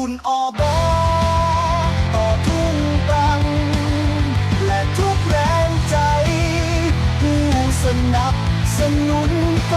คุณอบอต่อทุ่งตัง และทุกแรงใจ ผู้สนับสนุนไฟ